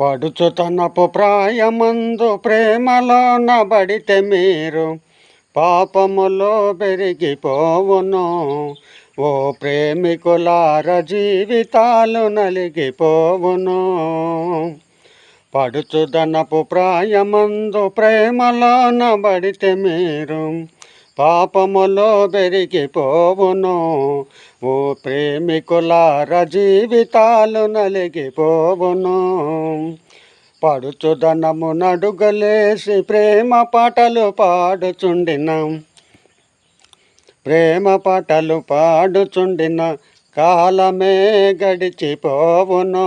పడుచు తనపు ప్రాయమందు ప్రేమలో నబడితే మీరు పాపములో పెరిగిపోవును. ఓ ప్రేమికులార జీవితాలు నలిగిపోవును. పడుచుదనపు ప్రాయమందు ప్రేమలో నబడితే మీరు పాపములో పెరిగిపోవును. ఓ ప్రేమికులార జీవితాలు నలిగిపోవును. పడుచుదనము నడుగలేసి ప్రేమ పాటలు పాడుచుండిన. ప్రేమ పాటలు పాడుచుండిన కాలమే గడిచిపోవును.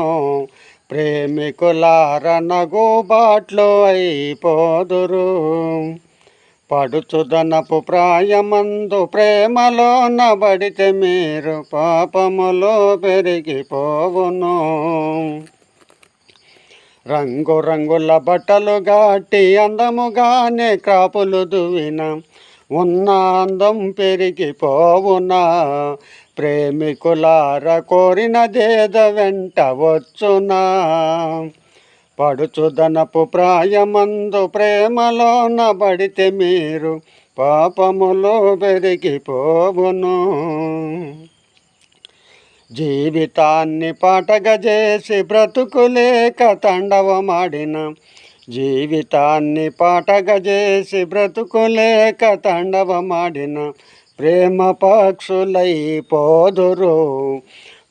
ప్రేమికులార నగుబాట్లు అయిపోదురు. పడుచుదనపు ప్రాయమందు ప్రేమలో నబడితే మీరు పాపములో పెరిగిపోవును. రంగు రంగుల బట్టలు గాటి అందముగానే క్రాపులు దువిన ఉన్న అందం పెరిగిపోవునా. ప్రేమికులార కోరినదేద వెంట వచ్చునా. పడుచుదనపు ప్రాయమందు ప్రేమలో నబడితే మీరు పాపములో పెరిగిపోవును జీవితాన్ని పాటగా చేసి బ్రతుకులేక తండవమాడిన జీవితాన్ని పాటగా చేసి బ్రతుకులేక తండవమాడిన ప్రేమ పక్షులైపోదురు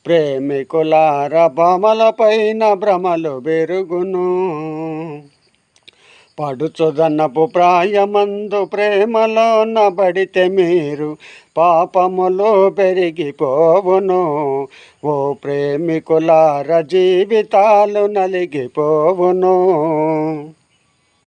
ప్రేమికులార పైన భ్రమలు బెరుగును పడుచుదన్నపు ప్రాయమందు ప్రేమలో నబడితే మీరు పాపములు పెరిగిపోవును. ఓ ప్రేమికులార జీవితాలు నలిగిపోవును.